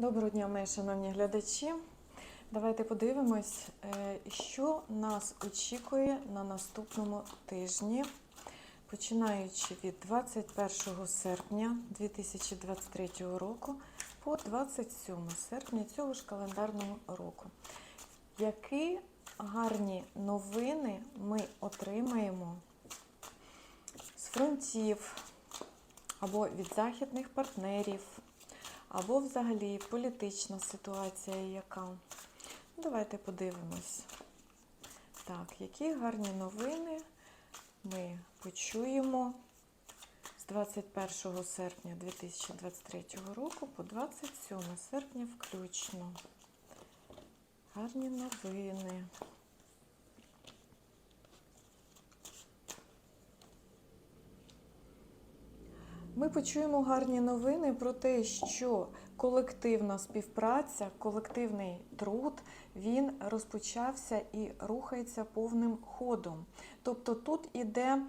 Доброго дня, мої шановні глядачі. Давайте подивимось, е, що нас очікує на наступному тижні, починаючи від 21 серпня 2023 року по 27 серпня цього ж календарного року. Які гарні новини ми отримаємо з фронтів або від західних партнерів? Або взагалі політична ситуація яка. Ну, Давайте подивимось. Так, які гарні новини ми почуємо з 21 серпня 2023 року по 27 серпня включно. Гарні новини. Ми почуємо гарні новини про те, що колективна співпраця, колективний труд він розпочався і рухається повним ходом. Тобто тут іде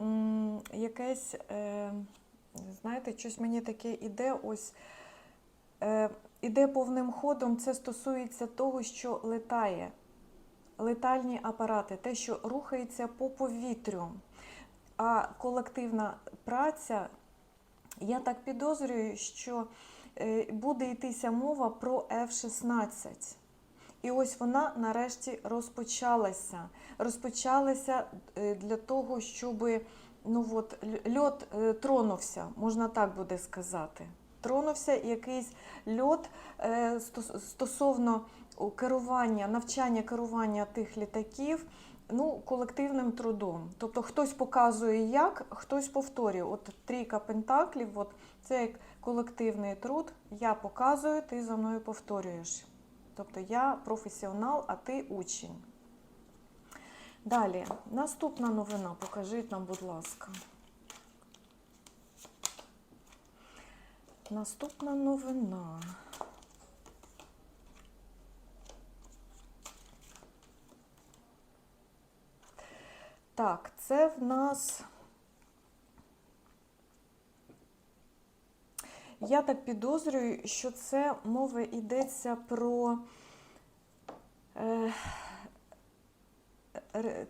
м, якесь, е, знаєте, щось мені таке іде ось. Е, іде повним ходом, це стосується того, що летає, летальні апарати, те, що рухається по повітрю. А колективна праця я так підозрюю, що е, буде йтися мова про F-16. І ось вона нарешті розпочалася. Розпочалася е, для того, щоб ну от, льот е, тронувся, можна так буде сказати. Тронувся якийсь льот стосовно керування, навчання керування тих літаків ну, колективним трудом. Тобто хтось показує як, хтось повторює. От трійка пентаклів, от це як колективний труд. Я показую, ти за мною повторюєш. Тобто я професіонал, а ти учень. Далі, наступна новина. Покажіть нам, будь ласка. Наступна новина. Так, це в нас. Я так підозрюю, що це мова йдеться про. е,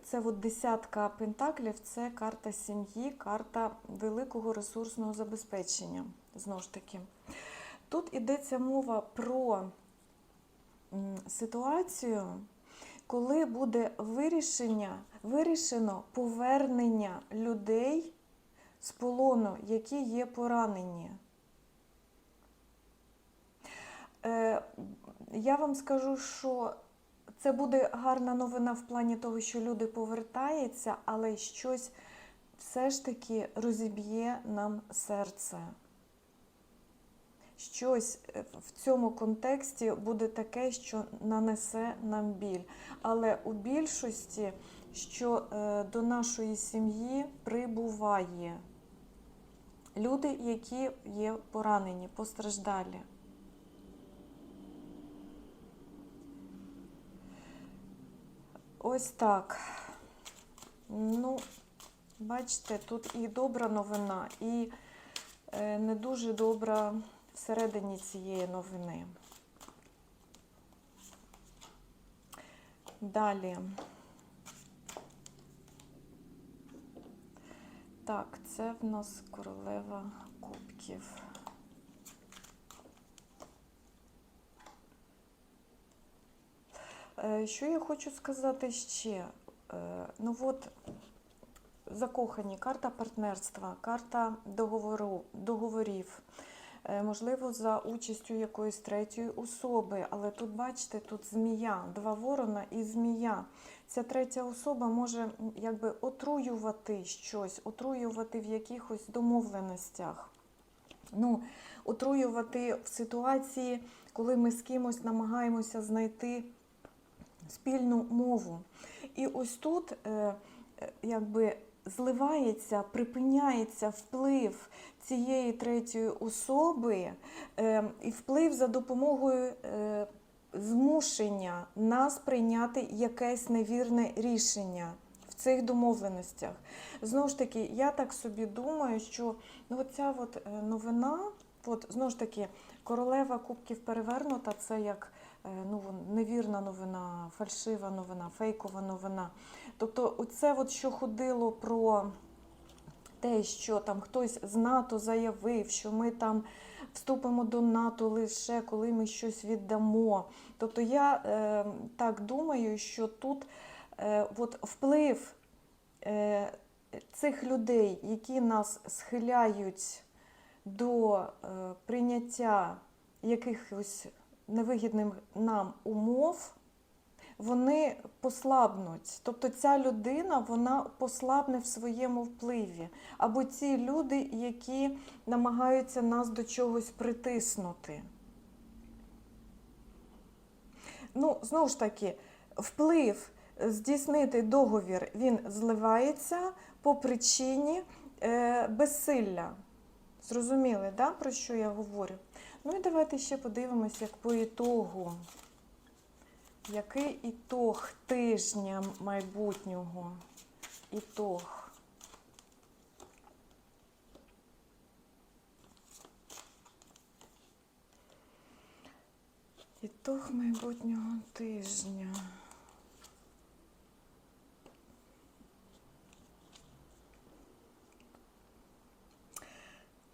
Це от десятка пентаклів, це карта сім'ї, карта великого ресурсного забезпечення. Знову ж таки. Тут йдеться мова про ситуацію, коли буде вирішення, вирішено повернення людей з полону, які є поранені. Е, я вам скажу, що це буде гарна новина в плані того, що люди повертаються, але щось все ж таки розіб'є нам серце. Щось е, в цьому контексті буде таке, що нанесе нам біль. Але у більшості, що е, до нашої сім'ї прибуває люди, які є поранені, постраждалі. Ось так. Ну, бачите, тут і добра новина, і е, не дуже добра всередині цієї новини. Далі. Так, це в нас королева кубків. Е, Що я хочу сказати ще? Е, Ну от закохані, карта партнерства, карта договору, договорів, можливо, за участю якоїсь третьої особи. Але тут, бачите, тут змія, два ворона і змія. Ця третя особа може якби отруювати щось, отруювати в якихось домовленостях. Ну, отруювати в ситуації, коли ми з кимось намагаємося знайти спільну мову. І ось тут е, е, якби зливається, припиняється вплив цієї третьої особи, е, і вплив за допомогою е, змушення нас прийняти якесь невірне рішення. В цих домовленостях. Знову ж таки, я так собі думаю, що ну, от е, новина, от, знову ж таки, Королева кубків перевернута це як невірна новина, фальшива новина, фейкова новина. Тобто, оце, от, що ходило про те, що там хтось з НАТО заявив, що ми там вступимо до НАТО лише коли ми щось віддамо. Тобто я е, так думаю, що тут е, от вплив е, цих людей, які нас схиляють до е, прийняття якихось невигідних нам умов, вони послабнуть. Тобто ця людина вона послабне в своєму впливі. Або ці люди, які намагаються нас до чогось притиснути. Ну, знову ж таки, вплив здійснити договір він зливається по причині е, безсилля. Зрозуміли, да, про що я говорю? Ну і давайте ще подивимось, як по ітогу. Який ітог тижня майбутнього? Ітог. Ітог майбутнього тижня.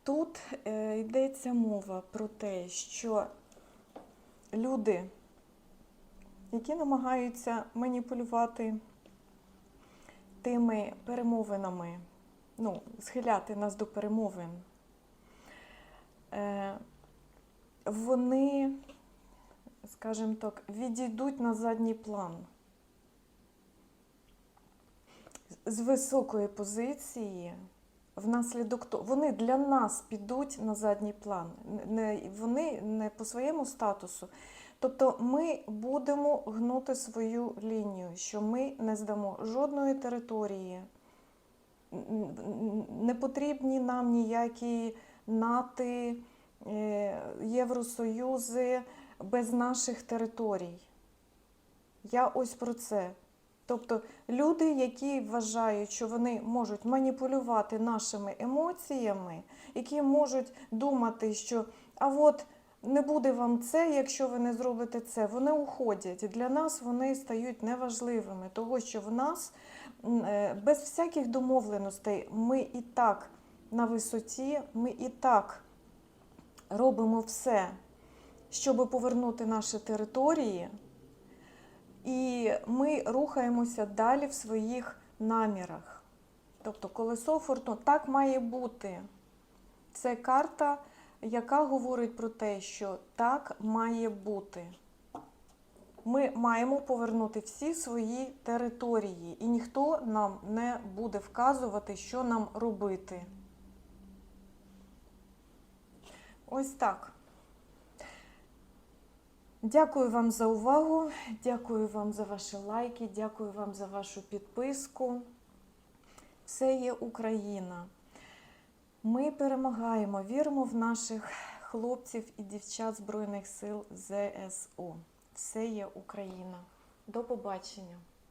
Тут е, йдеться мова про те, що люди, які намагаються маніпулювати тими перемовинами, ну, схиляти нас до перемовин, е, вони, скажімо так, відійдуть на задній план. З високої позиції внаслідок того, вони для нас підуть на задній план. Не, вони не по своєму статусу. Тобто ми будемо гнути свою лінію, що ми не здамо жодної території. Не потрібні нам ніякі НАТО, е, Євросоюзи без наших територій. Я ось про це. Тобто люди, які вважають, що вони можуть маніпулювати нашими емоціями, які можуть думати, що а от не буде вам це, якщо ви не зробите це, вони уходять. Для нас вони стають неважливими, того що в нас е, без всяких домовленостей ми і так на висоті, ми і так робимо все, щоб повернути наші території. І ми рухаємося далі в своїх намірах. Тобто колесо фортуни так має бути. Це карта, яка говорить про те, що так має бути. Ми маємо повернути всі свої території, і ніхто нам не буде вказувати, що нам робити. Ось так. Дякую вам за увагу, дякую вам за ваші лайки, дякую вам за вашу підписку. Все є Україна. Ми перемагаємо, віримо в наших хлопців і дівчат Збройних сил ЗСУ. Все є Україна. До побачення!